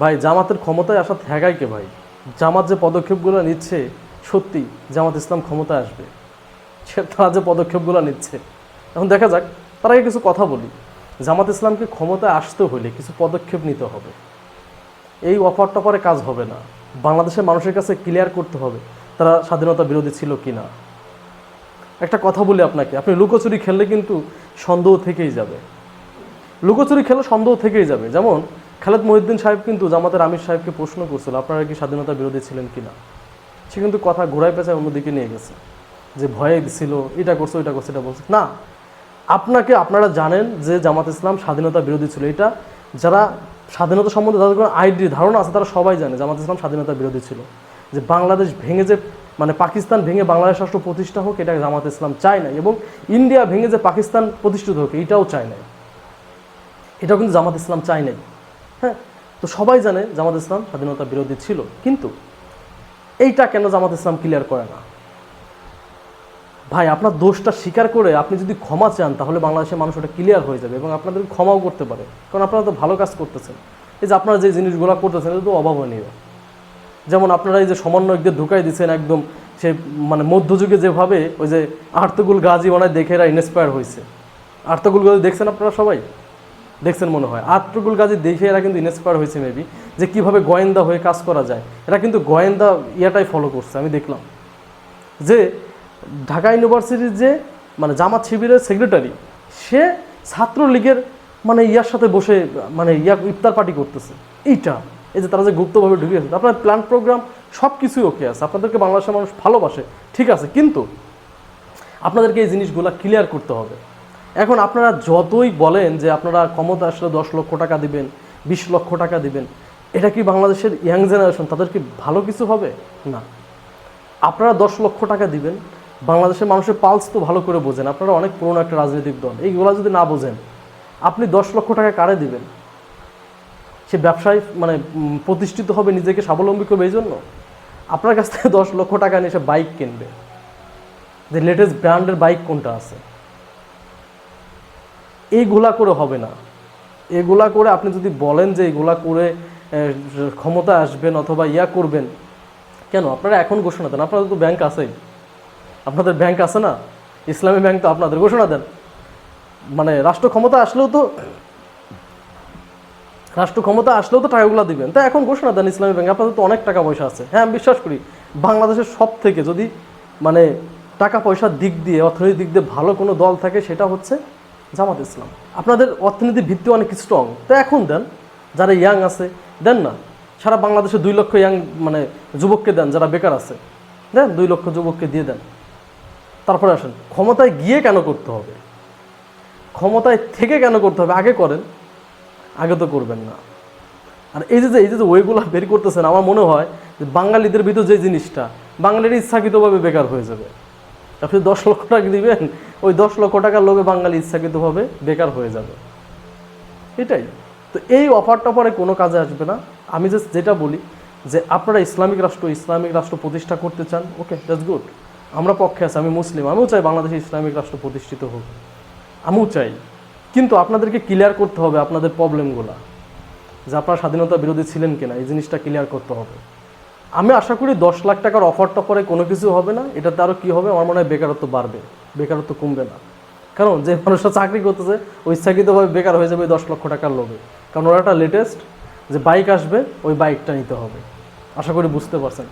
ভাই, জামাতের ক্ষমতায় আসা ঠেকায় কে ভাই? জামাত যে পদক্ষেপগুলো নিচ্ছে, সত্যি জামাত ইসলাম ক্ষমতায় আসবে। সে তারা যে পদক্ষেপগুলো নিচ্ছে। এখন দেখা যাক, তার আগে কিছু কথা বলি। জামাত ইসলামকে ক্ষমতায় আসতে হলে কিছু পদক্ষেপ নিতে হবে। এই অফার টপারে কাজ হবে না। বাংলাদেশের মানুষের কাছে ক্লিয়ার করতে হবে তারা স্বাধীনতা বিরোধী ছিল কি না একটা কথা বলি আপনাকে, আপনি লুকোচুরি খেললে কিন্তু সন্দেহ থেকেই যাবে। লুকোচুরি খেলে সন্দেহ থেকেই যাবে। যেমন খালেদ মহিউদ্দিন সাহেব কিন্তু জামাতের আমির সাহেবকে প্রশ্ন করছিল, আপনারা কি স্বাধীনতা বিরোধী ছিলেন কিনা? সে কিন্তু কথা ঘোরায় পেঁচায় অন্যদিকে নিয়ে গেছে, যে ভয়ে ছিল এটা করছ এটা করছে, এটা বলছে। না, আপনাকে, আপনারা জানেন যে জামাত ইসলাম স্বাধীনতা বিরোধী ছিল। এটা যারা স্বাধীনতা সম্বন্ধে যাদের কোনো আইডি, ধারণা আছে, তারা সবাই জানে জামাত ইসলাম স্বাধীনতা বিরোধী ছিল। যে বাংলাদেশ ভেঙে যে মানে পাকিস্তান ভেঙে বাংলাদেশ রাষ্ট্র প্রতিষ্ঠা হোক, এটা জামাত ইসলাম চায় না এবং ইন্ডিয়া ভেঙে যে পাকিস্তান প্রতিষ্ঠিত হোক, এটাও চায় না এটাও কিন্তু জামাত ইসলাম চায় নাই। হ্যাঁ তো সবাই জানে জামাত ইসলাম স্বাধীনতা বিরোধী ছিল, কিন্তু এইটা কেন জামাত ইসলাম ক্লিয়ার করে না? ভাই, আপনার দোষটা স্বীকার করে আপনি যদি ক্ষমা চান, তাহলে বাংলাদেশের মানুষ ওটা ক্লিয়ার হয়ে যাবে এবং আপনাদের ক্ষমাও করতে পারে। কারণ আপনারা তো ভালো কাজ করতেছেন। এই যে আপনারা যে জিনিসগুলো করতেছেন, এটা তো অভাবনীয়। যেমন আপনারা এই যে সমন্বয়কদের ঢুকাই দিচ্ছেন একদম সে মানে মধ্যযুগে যেভাবে ওই যে আর্তগুল গাজী ওনায় দেখে এরা ইন্সপায়ার হয়েছে। আর্তগুল গাজী দেখছেন আপনারা সবাই? দেখছেন মনে হয়। আর্তগুল গাজী দেখে এরা কিন্তু ইন্সপায়ার হয়েছে মেবি যে কীভাবে গোয়েন্দা হয়ে কাজ করা যায়। এরা কিন্তু গোয়েন্দা ইয়াটাই ফলো করছে, আমি দেখলাম। যে ঢাকা ইউনিভার্সিটির যে মানে জামাত শিবিরের সেক্রেটারি সে ছাত্রলীগের মানে ইয়ার সাথে বসে মানে ইয়া ইফতার পার্টি করতেছে। এইটা, এই যে তারা যে গুপ্তভাবে ঢুকে আছে আপনার প্ল্যান প্রোগ্রাম সব কিছুই ওকে আছে। আপনাদেরকে বাংলাদেশের মানুষ ভালোবাসে, ঠিক আছে। কিন্তু আপনাদেরকে এই জিনিসগুলো ক্লিয়ার করতে হবে। এখন আপনারা যতই বলেন যে আপনারা ক্ষমতা আসলে দশ লক্ষ টাকা দিবেন, বিশ লক্ষ টাকা দিবেন, এটা কি বাংলাদেশের ইয়াং জেনারেশন তাদের কি ভালো কিছু হবে? না। আপনারা দশ লক্ষ টাকা দিবেন, বাংলাদেশের মানুষের পালস তো ভালো করে বোঝেন, আপনারা অনেক পুরনো একটা রাজনৈতিক দল, এইগুলো যদি না বোঝেন, আপনি দশ লক্ষ টাকা কারে দিবেন? সে ব্যবসায় মানে প্রতিষ্ঠিত হবে নিজেকে স্বাবলম্বী করবে এই জন্য আপনার কাছ থেকে দশ লক্ষ টাকা নিয়ে সে বাইক কিনবে। যে লেটেস্ট ব্র্যান্ডের বাইক কোনটা আছে? এইগুলা করে হবে না। এগুলা করে আপনি যদি বলেন যে এগুলা করে ক্ষমতা আসবেন অথবা ইয়া করবেন, কেন? আপনারা এখন ঘোষণা দেন, আপনাদের তো ব্যাংক আছেই। আপনাদের ব্যাংক আছে না? ইসলামী ব্যাংক তো আপনাদের ঘোষণা দেন। মানে রাষ্ট্র ক্ষমতা আসলেও তো, রাষ্ট্র ক্ষমতা আসলেও তো টাকাগুলো দিবেন। তা এখন ঘোষণা দেন ইসলামী ব্যাংক, আপনাদের তো অনেক টাকা পয়সা আছে। হ্যাঁ আমি বিশ্বাস করি, বাংলাদেশের সব থেকে যদি মানে টাকা পয়সার দিক দিয়ে, অর্থনৈতিক দিক দিয়ে ভালো কোনো দল থাকে, সেটা হচ্ছে জামাত ইসলাম। আপনাদের অর্থনীতির ভিত্তি অনেক স্ট্রং তো এখন দেন, যারা ইয়াং আছে, দেন না। সারা বাংলাদেশে দুই লক্ষ ইয়াং মানে যুবককে দেন, যারা বেকার আছে। দেন, দুই লক্ষ যুবককে দিয়ে দেন। তারপরে আসেন, ক্ষমতায় গিয়ে কেন করতে হবে? ক্ষমতায় থেকে কেন করতে হবে? আগে করেন, আগে তো করবেন না। আর এই যে এই যে যে ওইগুলো বের করতেছেন, আমার মনে হয় যে বাঙালিদের ভিতর যে জিনিসটা, বাঙালির ইচ্ছাকৃতভাবে বেকার হয়ে যাবে। আপনি দশ লক্ষ টাকা দিবেন, ওই দশ লক্ষ টাকার লোভে বাঙালি ইচ্ছাকৃতভাবে বেকার হয়ে যাবে। এটাই। তো এই অফার টফারে কোনো কাজে আসবে না। আমি জাস্ট যেটা বলি, যে আপনারা ইসলামিক রাষ্ট্র ইসলামিক রাষ্ট্র প্রতিষ্ঠা করতে চান ওকে দ্যাটস গুড আমরা পক্ষে আছি, আমি মুসলিম, আমিও চাই বাংলাদেশে ইসলামিক রাষ্ট্র প্রতিষ্ঠিত হোক। আমিও চাই। কিন্তু আপনাদেরকে ক্লিয়ার করতে হবে আপনাদের প্রবলেমগুলো যে আপনারা স্বাধীনতা বিরোধী ছিলেন কিনা, এই জিনিসটা ক্লিয়ার করতে হবে। আমি আশা করি দশ লাখ টাকার অফার টফারে কোনো কিছু হবে না। এটাতে আরও কী হবে? আমার মনে হয় বেকারত্ব বাড়বে। বেকারত্ব কমবে না। কারণ যে মানুষরা চাকরি করতেছে ওই ইচ্ছাকৃতভাবে বেকার হয়ে যাবে দশ লক্ষ টাকার লোভে। কারণ ওরা একটা লেটেস্ট যে বাইক আসবে, ওই বাইকটা নিতে হবে। আশা করি বুঝতে পারছেন।